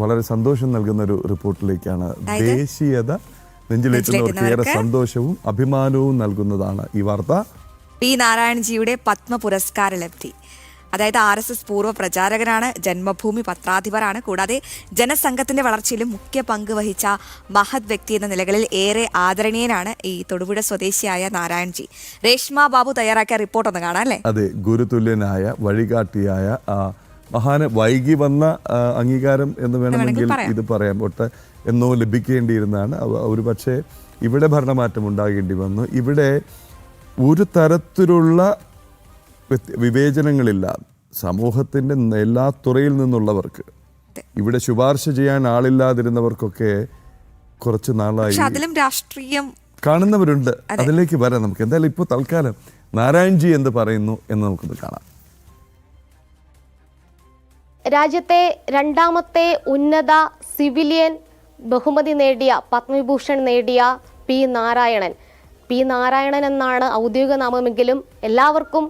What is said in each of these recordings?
വളരെ സന്തോഷം നൽകുന്ന ഒരു റിപ്പോർട്ടിലേക്കാണ്? ദേശീയത നെഞ്ചിലേറ്റുന്നവർക്ക് ഏറെ സന്തോഷവും അഭിമാനവും നൽകുന്നതാണ് ഈ വാർത്ത. പി നാരായണജിയുടെ പത്മ പുരസ്കാര ലബ്ധി. അതായത് ആർ എസ് എസ് പൂർവ പ്രചാരകനാണ് ജന്മഭൂമി പത്രാധിപരാണ്. കൂടാതെ ജനസംഘത്തിന്റെ വളർച്ചയിലും മുഖ്യ പങ്ക് വഹിച്ച മഹത് വ്യക്തി എന്ന നിലകളിൽ ഏറെ ആദരണീയനാണ് ഈ തൊടുപുഴ സ്വദേശിയായ നാരായൺജി രേഷ്മ ബാബു തയ്യാറാക്കിയ റിപ്പോർട്ട് ഒന്ന് കാണാം അല്ലേ? അതെ ഗുരുതുല്യനായ വഴികാട്ടിയായ ആ മഹാന് വൈകി വന്ന അംഗീകാരം എന്ന് വേണമെങ്കിൽ ഇത് പറയാം. ഒട്ട് എന്നോ ലഭിക്കേണ്ടിയിരുന്നതാണ്. ഒരു പക്ഷേ ഇവിടെ ഭരണമാറ്റം ഉണ്ടാകേണ്ടി വന്നു. ഇവിടെ ഒരു തരത്തിലുള്ള വിവേചനങ്ങളില്ല. സമൂഹത്തിന്റെ എല്ലാ തുറയിൽ നിന്നുള്ളവർക്ക്. ഇവിടെ ശുപാർശ ചെയ്യാൻ ആളില്ലാതിരുന്നവർക്കൊക്കെ കുറച്ച് നാളായി. അതിലും രാഷ്ട്രീയം കാണുന്നവരുണ്ട്. അതിലേക്ക് വരാം നമുക്ക്. എന്തായാലും ഇപ്പോൾ തൽക്കാലം നാരായൺജി എന്ത് പറയുന്നു എന്ന് നമുക്കൊന്ന് കാണാം. രാജ്യത്തെ രണ്ടാമത്തെ ഉന്നത സിവിലിയൻ ബഹുമതി നേടിയ പത്മവിഭൂഷൺ നേടിയ പി നാരായണൻ. പി നാരായണൻ എന്നാണ് ഔദ്യോഗിക നാമമെങ്കിലും എല്ലാവർക്കും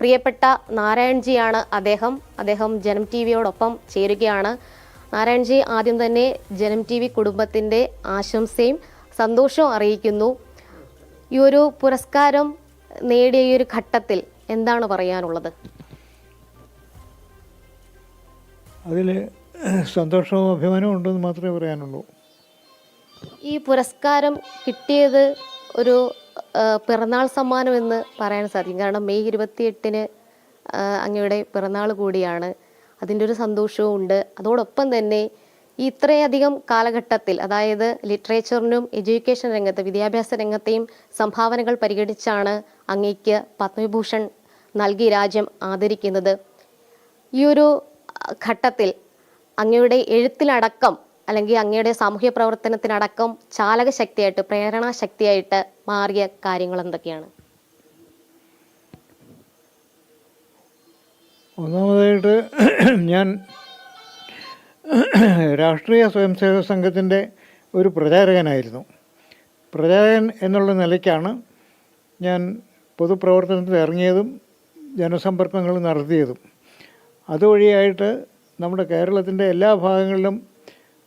പ്രിയപ്പെട്ട നാരായൺജിയാണ് അദ്ദേഹം. അദ്ദേഹം ജനം ടി വിയോടൊപ്പം ചേരുകയാണ്. നാരായൺജി ആദ്യം തന്നെ ജനം ടി വി കുടുംബത്തിന്റെ ആശംസയും സന്തോഷവും അറിയിക്കുന്നു. ഈ ഒരു പുരസ്കാരം നേടിയ ഈ ഒരു ഘട്ടത്തിൽ എന്താണ് പറയാനുള്ളത്? അതിൽ സന്തോഷവും അഭിമാനവും ഉണ്ടെന്ന് മാത്രമേ പറയാനുള്ളൂ. ഈ പുരസ്കാരം കിട്ടിയത് ഒരു പിറന്നാൾ സമ്മാനം എന്ന് പറയാൻ സാധിക്കും. കാരണം മെയ് ഇരുപത്തിയെട്ടിന് അങ്ങയുടെ പിറന്നാൾ കൂടിയാണ്. അതിന്റെ ഒരു സന്തോഷവും ഉണ്ട്. അതോടൊപ്പം തന്നെ ഈ ഇത്രയധികം കാലഘട്ടത്തിൽ അതായത് ലിറ്ററേച്ചറിനും എഡ്യൂക്കേഷൻ രംഗത്ത് വിദ്യാഭ്യാസ രംഗത്തെയും സംഭാവനകൾ പരിഗണിച്ചാണ് അങ്ങേക്ക് പത്മവിഭൂഷൺ നൽകി രാജ്യം ആദരിക്കുന്നത്. ഈ ഒരു ഘട്ടത്തിൽ അങ്ങയുടെ എഴുത്തിലടക്കം അല്ലെങ്കിൽ അങ്ങയുടെ സാമൂഹ്യ പ്രവർത്തനത്തിനടക്കം ചാലക ശക്തിയായിട്ട് ശക്തിയായിട്ട് മാറിയ കാര്യങ്ങൾ എന്തൊക്കെയാണ്? ഒന്നാമതായിട്ട് ഞാൻ രാഷ്ട്രീയ സ്വയംസേവക സംഘത്തിന്റെ ഒരു പ്രചാരകനായിരുന്നു. പ്രചാരകൻ എന്നുള്ള നിലയ്ക്കാണ് ഞാൻ പൊതുപ്രവർത്തനത്തിൽ ഇറങ്ങിയതും ജനസമ്പർക്കങ്ങൾ നടത്തിയതും. അതുവഴിയായിട്ട് നമ്മുടെ കേരളത്തിന്റെ എല്ലാ ഭാഗങ്ങളിലും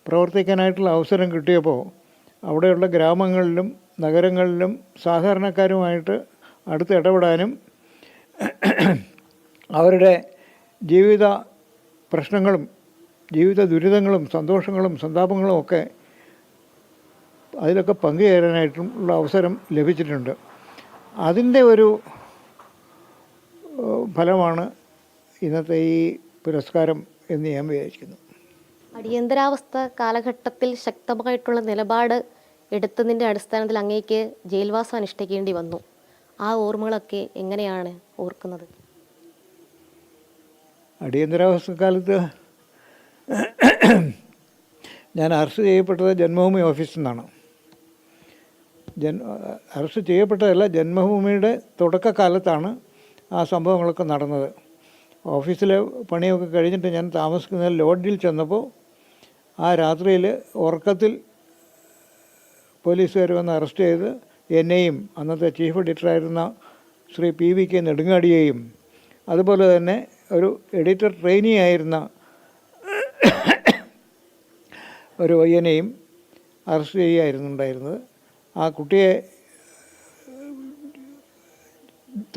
പ്രവർത്തിക്കാനായിട്ടുള്ള അവസരം കിട്ടിയപ്പോൾ അവിടെയുള്ള ഗ്രാമങ്ങളിലും നഗരങ്ങളിലും സാധാരണക്കാരുമായിട്ട് അടുത്ത് ഇടപെടാനും അവരുടെ ജീവിത പ്രശ്നങ്ങളും ജീവിത ദുരിതങ്ങളും സന്തോഷങ്ങളും സന്താപങ്ങളും ഒക്കെ അതിലൊക്കെ പങ്കുചേരാനായിട്ടുള്ള അവസരം ലഭിച്ചിട്ടുണ്ട്. അതിന്റെ ഒരു ഫലമാണ് ഇന്നത്തെ ഈ പുരസ്കാരം എന്ന് ഞാൻ വിചാരിക്കുന്നു. അടിയന്തരാവസ്ഥ കാലഘട്ടത്തിൽ ശക്തമായിട്ടുള്ള നിലപാട് എടുത്തതിന്റെ അടിസ്ഥാനത്തിൽ അങ്ങേക്ക് ജയിൽവാസം അനുഷ്ഠിക്കേണ്ടി വന്നു. ആ ഓർമ്മകളൊക്കെ എങ്ങനെയാണ് ഓർക്കുന്നത്? അടിയന്തരാവസ്ഥ കാലത്ത് ഞാൻ അറസ്റ്റ് ചെയ്യപ്പെട്ടത് ജന്മഭൂമി ഓഫീസിൽ നിന്നാണ്. ജൻ അറസ്റ്റ് ചെയ്യപ്പെട്ടതല്ല ജന്മഭൂമിയുടെ തുടക്കകാലത്താണ് ആ സംഭവങ്ങളൊക്കെ നടന്നത്. ഓഫീസിലെ പണിയൊക്കെ കഴിഞ്ഞിട്ട് ഞാൻ താമസിക്കുന്ന ലോഡ്ജിൽ ചെന്നപ്പോൾ ആ രാത്രിയിൽ ഉറക്കത്തിൽ പോലീസുകാർ വന്ന് അറസ്റ്റ് ചെയ്ത് എന്നെയും അന്നത്തെ ചീഫ് എഡിറ്ററായിരുന്ന ശ്രീ പി വി കെ നെടുങ്ങാടിയെയും അതുപോലെ തന്നെ ഒരു എഡിറ്റർ ട്രെയിനി ആയിരുന്ന ഒരു പയ്യനെയും അറസ്റ്റ് ചെയ്യുകയായിരുന്നു ഉണ്ടായിരുന്നത് ആ കുട്ടിയെ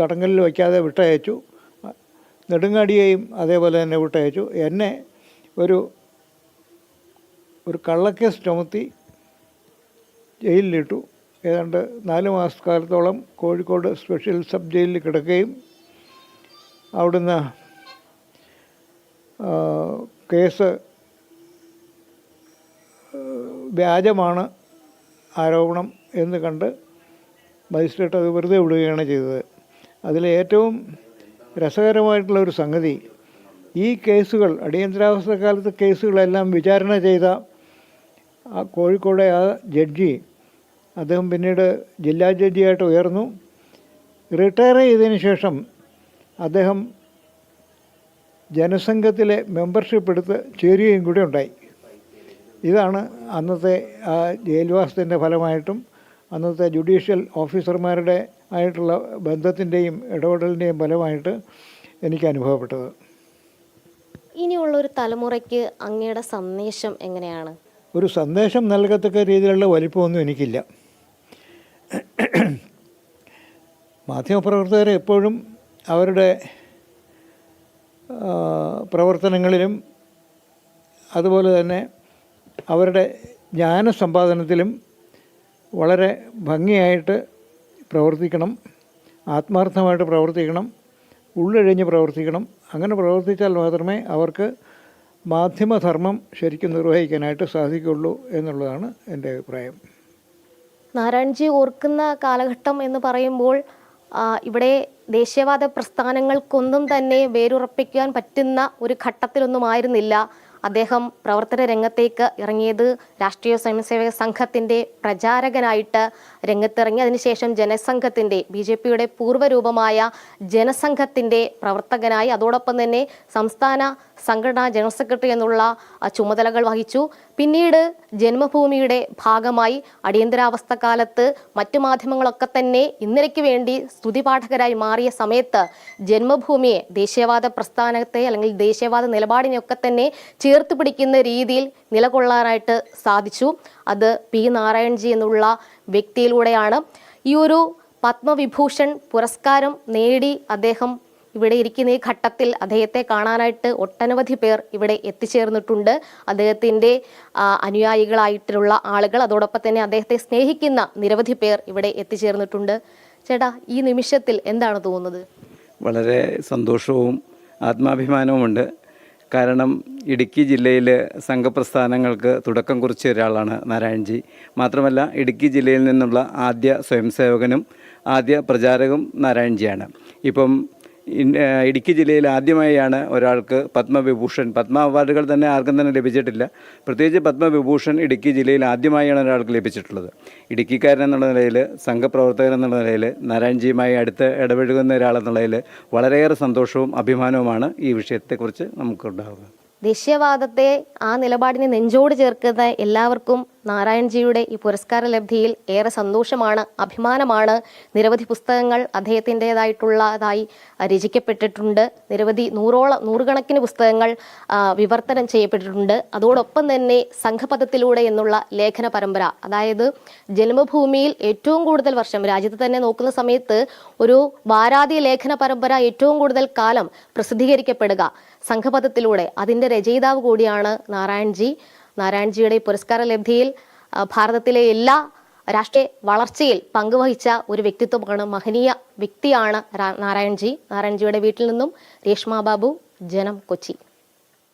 തടങ്കലിൽ വയ്ക്കാതെ വിട്ടയച്ചു. നെടുങ്ങാടിയെയും അതേപോലെ തന്നെ വിട്ടയച്ചു. എന്നെ ഒരു ഒരു കള്ളക്കേസ് ചുമത്തി ജയിലിലിട്ടു. ഏതാണ്ട് നാല് മാസക്കാലത്തോളം കോഴിക്കോട് സ്പെഷ്യൽ സബ് ജയിലിൽ കിടക്കുകയും അവിടുന്ന് കേസ് വ്യാജമാണ് ആരോപണം എന്ന് കണ്ട് മജിസ്ട്രേറ്റ് അത് വെറുതെ വിടുകയാണ് ചെയ്തത്. അതിൽ ഏറ്റവും രസകരമായിട്ടുള്ള ഒരു സംഗതി. ഈ കേസുകൾ അടിയന്തരാവസ്ഥ കാലത്ത് കേസുകളെല്ലാം വിചാരണ ചെയ്ത ആ കോഴിക്കോടെ ആ ജഡ്ജി അദ്ദേഹം പിന്നീട് ജില്ലാ ജഡ്ജിയായിട്ട് ഉയർന്നു. റിട്ടയർ ചെയ്തതിന് ശേഷം അദ്ദേഹം ജനസംഘത്തിലെ മെമ്പർഷിപ്പ് എടുത്ത് ചേരുകയും കൂടി ഉണ്ടായി. ഇതാണ് അന്നത്തെ ആ ജയിൽവാസത്തിന്റെ ഫലമായിട്ടും അന്നത്തെ ജുഡീഷ്യൽ ഓഫീസർമാരുടെ ആയിട്ടുള്ള ബന്ധത്തിന്റെയും ഇടപെടലിന്റെയും ഫലമായിട്ട് എനിക്ക് അനുഭവപ്പെട്ടത്. ഇനിയുള്ള ഒരു തലമുറയ്ക്ക് അങ്ങയുടെ സന്ദേശം എങ്ങനെയാണ്? ഒരു സന്ദേശം നൽകത്തക്ക രീതിയിലുള്ള വലിപ്പമൊന്നും എനിക്കില്ല. മാധ്യമപ്രവർത്തകർ എപ്പോഴും അവരുടെ പ്രവർത്തനങ്ങളിലും അതുപോലെ തന്നെ അവരുടെ ജ്ഞാന സമ്പാദനത്തിലും വളരെ ഭംഗിയായിട്ട് പ്രവർത്തിക്കണം ആത്മാർത്ഥമായിട്ട് പ്രവർത്തിക്കണം ഉള്ളഴിഞ്ഞ് പ്രവർത്തിക്കണം. അങ്ങനെ പ്രവർത്തിച്ചാൽ മാത്രമേ അവർക്ക് മാധ്യമധർമ്മം ശരിക്കും നിർവഹിക്കാനായിട്ട് സാധിക്കുള്ളൂ എന്നുള്ളതാണ് എന്റെ അഭിപ്രായം. നാരായൺജി ഓർക്കുന്ന കാലഘട്ടം എന്ന് പറയുമ്പോൾ ഇവിടെ ദേശീയവാദ പ്രസ്ഥാനങ്ങൾക്കൊന്നും തന്നെ വേരുറപ്പിക്കാൻ പറ്റുന്ന ഒരു ഘട്ടത്തിലൊന്നും ആയിരുന്നില്ല. അദ്ദേഹം പ്രവർത്തന രംഗത്തേക്ക് ഇറങ്ങിയത് രാഷ്ട്രീയ സ്വയംസേവക സംഘത്തിന്റെ പ്രചാരകനായിട്ട് രംഗത്തിറങ്ങി. അതിനുശേഷം ജനസംഘത്തിന്റെ ബി ജെ പിയുടെ പൂർവരൂപമായ ജനസംഘത്തിന്റെ പ്രവർത്തകനായി. അതോടൊപ്പം തന്നെ സംസ്ഥാന സംഘടനാ ജനറൽ സെക്രട്ടറി എന്നുള്ള ചുമതലകൾ വഹിച്ചു. പിന്നീട് ജന്മഭൂമിയുടെ ഭാഗമായി അടിയന്തരാവസ്ഥ കാലത്ത് മറ്റു മാധ്യമങ്ങളൊക്കെ തന്നെ ഇന്നലയ്ക്ക് വേണ്ടി സ്തുതിപാഠകരായി മാറിയ സമയത്ത് ജന്മഭൂമിയെ ദേശീയവാദ പ്രസ്ഥാനത്തെ അല്ലെങ്കിൽ ദേശീയവാദ നിലപാടിനെയൊക്കെ തന്നെ ചേർത്ത് പിടിക്കുന്ന രീതിയിൽ നിലകൊള്ളാനായിട്ട് സാധിച്ചു. അത് പി നാരായൺജി എന്നുള്ള വ്യക്തിയിലൂടെയാണ്. ഈ ഒരു പത്മവിഭൂഷൺ പുരസ്കാരം നേടി അദ്ദേഹം ഇവിടെ ഇരിക്കുന്ന ഈ ഘട്ടത്തിൽ അദ്ദേഹത്തെ കാണാനായിട്ട് ഒട്ടനവധി പേർ ഇവിടെ എത്തിച്ചേർന്നിട്ടുണ്ട്. അദ്ദേഹത്തിന്റെ അനുയായികളായിട്ടുള്ള ആളുകൾ അതോടൊപ്പം തന്നെ അദ്ദേഹത്തെ സ്നേഹിക്കുന്ന നിരവധി പേർ ഇവിടെ എത്തിച്ചേർന്നിട്ടുണ്ട്. ചേട്ടാ ഈ നിമിഷത്തിൽ എന്താണ് തോന്നുന്നത്? വളരെ സന്തോഷവും ആത്മാഭിമാനവുമുണ്ട്. കാരണം ഇടുക്കി ജില്ലയിൽ സംഘപ്രസ്ഥാനങ്ങൾക്ക് തുടക്കം കുറിച്ച ഒരാളാണ് നാരായൺജി. മാത്രമല്ല ഇടുക്കി ജില്ലയിൽ നിന്നുള്ള ആദ്യ സ്വയംസേവകനും ആദ്യ പ്രചാരകം നാരായൺജിയാണ്. ഇപ്പം ഇടുക്കി ജില്ലയിൽ ആദ്യമായാണ് ഒരാൾക്ക് പത്മവിഭൂഷൺ. പത്മ അവാർഡുകൾ തന്നെ ആർക്കും തന്നെ ലഭിച്ചിട്ടില്ല. പ്രത്യേകിച്ച് പത്മവിഭൂഷൺ ഇടുക്കി ജില്ലയിൽ ആദ്യമായാണ് ഒരാൾക്ക് ലഭിച്ചിട്ടുള്ളത്. ഇടുക്കിക്കാരൻ എന്നുള്ള നിലയിൽ സംഘപ്രവർത്തകൻ എന്നുള്ള നിലയിൽ നാരായൺജിയുമായി അടുത്ത് ഇടപഴകുന്ന ഒരാളെന്നുള്ള നിലയിൽ വളരെയേറെ സന്തോഷവും അഭിമാനവുമാണ് ഈ വിഷയത്തെക്കുറിച്ച് നമുക്കുണ്ടാവുക. ദേശീയവാദത്തെ ആ നിലപാടിനെ നെഞ്ചോട് ചേർക്കുന്ന എല്ലാവർക്കും നാരായൺജിയുടെ ഈ പുരസ്കാര ലബ്ധിയിൽ ഏറെ സന്തോഷമാണ് അഭിമാനമാണ്. നിരവധി പുസ്തകങ്ങൾ അദ്ദേഹത്തിന്റെതായിട്ടുള്ളതായി രചിക്കപ്പെട്ടിട്ടുണ്ട്. നിരവധി നൂറോളം നൂറുകണക്കിന് പുസ്തകങ്ങൾ വിവർത്തനം ചെയ്യപ്പെട്ടിട്ടുണ്ട്. അതോടൊപ്പം തന്നെ സംഘപഥത്തിലൂടെ എന്നുള്ള ലേഖന പരമ്പര അതായത് ജന്മഭൂമിയിൽ ഏറ്റവും കൂടുതൽ വർഷം രാജ്യത്ത് തന്നെ നോക്കുന്ന സമയത്ത് ഒരു വാരാതി ലേഖന പരമ്പര ഏറ്റവും കൂടുതൽ കാലം പ്രസിദ്ധീകരിക്കപ്പെടുക. സംഘപഥത്തിലൂടെ. അതിന്റെ രചയിതാവ് കൂടിയാണ് നാരായൺജി. നാരായൺജിയുടെ പുരസ്കാര ലബ്ധിയിൽ ഭാരതത്തിലെ എല്ലാ രാഷ്ട്രീയ വളർച്ചയിൽ പങ്കുവഹിച്ച ഒരു വ്യക്തിത്വമാണ് മഹനീയ വ്യക്തിയാണ് നാരായൺജി. നാരായൺജിയുടെ വീട്ടിൽ നിന്നും രേഷ്മാബാബു ജനം കൊച്ചി.